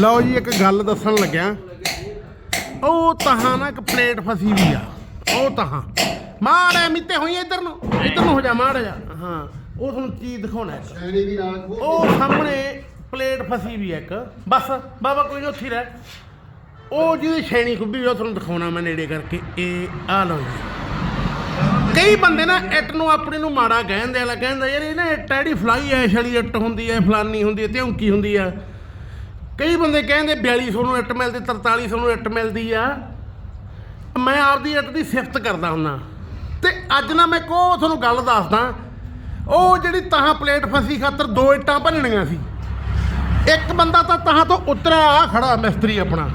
ਲਓ ਜੀ ਇੱਕ ਗੱਲ ਦੱਸਣ ਲੱਗਿਆ। ਉਹ ਤਹਾਂ ਨਾ ਇੱਕ ਪਲੇਟ ਫਸੀ ਵੀ ਆ। ਉਹ ਤਹਾਂ। ਮਾੜੇ ਮਿੱਤੇ ਹੋਈ ਇੱਧਰ ਨੂੰ। ਇੱਧਰ ਨੂੰ ਹੋ ਜਾ ਮਾੜਾ ਜਾ। ਹਾਂ ਉਹ ਤੁਹਾਨੂੰ ਚੀਜ਼ ਦਿਖਾਉਣਾ ਇੱਕ। ਉਹ ਸਾਹਮਣੇ ਪਲੇਟ ਫਸੀ ਵੀ ਆ ਇੱਕ। ਬਸ ਬਾਬਾ ਕੋਈ ਨਹੀਂ ਉੱਥੇ ਹੀ ਰਹਿ। ਉਹ ਜਿਹਦੀ ਛੇਣੀ ਖੁੱਬੀ ਆ, ਉਹ ਤੁਹਾਨੂੰ ਦਿਖਾਉਣਾ ਮੈਂ ਨੇੜੇ ਕਰਕੇ। ਇਹ ਆ ਲਓ ਜੀ। ਕਈ ਬੰਦੇ ਨਾ ਇੱਟ ਨੂੰ ਆਪਣੀ ਨੂੰ ਮਾੜਾ ਕਹਿੰਦੇ ਆ ਕਹਿੰਦਾ ਯਾਰ ਇਹ ਨਾ ਇੱਟ ਜਿਹੜੀ ਫਲਾਈ ਐਸ਼ ਵਾਲੀ ਇੱਟ ਹੁੰਦੀ ਹੈ ਫਲਾਨੀ ਹੁੰਦੀ ਹੈ ਧਿਉਂਕੀ ਹੁੰਦੀ ਆ ਕਈ ਬੰਦੇ ਕਹਿੰਦੇ 4200 ਨੂੰ ਇੱਟ ਮਿਲਦੀ 4300 ਨੂੰ ਇੱਟ ਮਿਲਦੀ ਆ। ਮੈਂ ਆਪਦੀ ਇੱਟ ਦੀ ਸਿਫਤ ਕਰਦਾ ਹੁੰਨਾ। ਤੇ ਅੱਜ ਨਾ ਮੈਂ ਕੋ ਤੁਹਾਨੂੰ ਗੱਲ ਦੱਸਦਾ। ਉਹ ਜਿਹੜੀ ਤਾਹਾਂ ਪਲੇਟ ਫਸੀ ਖਾਤਰ ਦੋ ਇੱਟਾਂ ਭੰਨਣੀਆਂ ਸੀ। ਇੱਕ ਬੰਦਾ ਤਾਂ ਤਾਹਾਂ ਤੋਂ ਉਤਰਿਆ ਆ ਖੜਾ ਮਿਸਤਰੀ ਆਪਣਾ।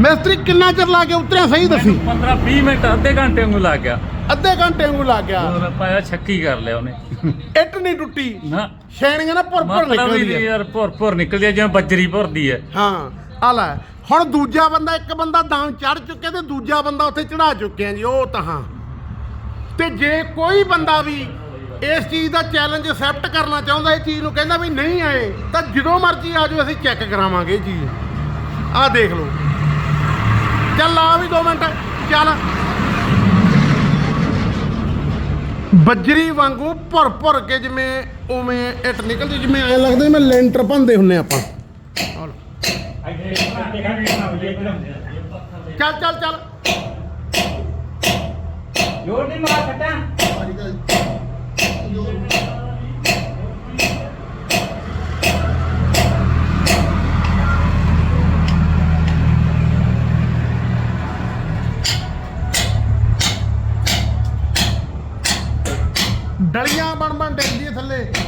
ਮਿਸਤਰੀ ਕਿੰਨਾ ਚਿਰ ਲਾ ਕੇ ਉਤਰਿਆ ਸਹੀ ਦੱਸੀ? 15 20 ਮਿੰਟ ਅੱਧੇ ਘੰਟੇ ਨੂੰ ਲੱਗ ਗਿਆ। ਅੱਧੇ ਘੰਟੇ ਨੂੰ ਲੱਗ ਗਿਆ। ਹੋਰ ਪਾਇਆ ਛੱਕੀ ਕਰ ਲਿਆ ਉਹਨੇ। ਇੱਟ ਨਹੀਂ ਟੁੱਟੀ। ਨਾ। ਛੈਣੀਆਂ ਨਾ ਭੁਰ ਭੁਰ ਮਤਲਬ ਵੀ ਨਿਕਲਦੀ ਆ ਯਾਰ ਭੁਰ ਭੁਰ ਨਿਕਲਦੀ ਆ ਜਿਵੇਂ ਬੱਜਰੀ ਭੁਰਦੀ ਹੈ। ਹਾਂ ਆ ਲੈ। ਹੁਣ ਦੂਜਾ ਬੰਦਾ ਇੱਕ ਬੰਦਾ ਦਾਮ ਚੜ ਚੁੱਕਿਆ ਤੇ ਦੂਜਾ ਬੰਦਾ ਉੱਥੇ ਚੜਾ ਚੁੱਕਿਆ ਜੀ ਉਹ ਤਾਂ ਹਾਂ ਤੇ ਜੇ ਕੋਈ ਬੰਦਾ ਵੀ ਇਸ ਚੀਜ਼ ਦਾ ਚੈਲੰਜ ਅਸੈਪਟ ਕਰਨਾ ਚਾਹੁੰਦਾ ਇਹ ਚੀਜ਼ ਨੂੰ ਕਹਿੰਦਾ ਵੀ ਨਹੀਂ ਆਏ ਤਾਂ ਜਦੋਂ ਮਰਜ਼ੀ ਆ ਜਾਓ ਅਸੀਂ ਚੈੱਕ ਕਰਾਵਾਂਗੇ ਇਹ ਚੀਜ਼। ਆਹ ਦੇਖ ਲਓ। ਚੱਲ ਆ ਵੀ 2 ਮਿੰਟ ਚੱਲ। ਬੱਜਰੀ ਵਾਂਗੂ ਭੁਰ ਭੁਰ ਕੇ ਜਿਵੇਂ ਉਵੇਂ ਇੱਟ ਨਿਕਲਦੀ ਜਿਵੇਂ ਐ ਲੱਗਦਾ ਜਿਵੇਂ ਲੈਂਟਰ ਭੰਦੇ ਹੁੰਨੇ ਆਪਾਂ। ਆਹ ਲਓ। ਚੱਲ। ਡਲੀਆਂ ਬਣ ਬਣ ਡਿੱਗਦੀ ਥੱਲੇ।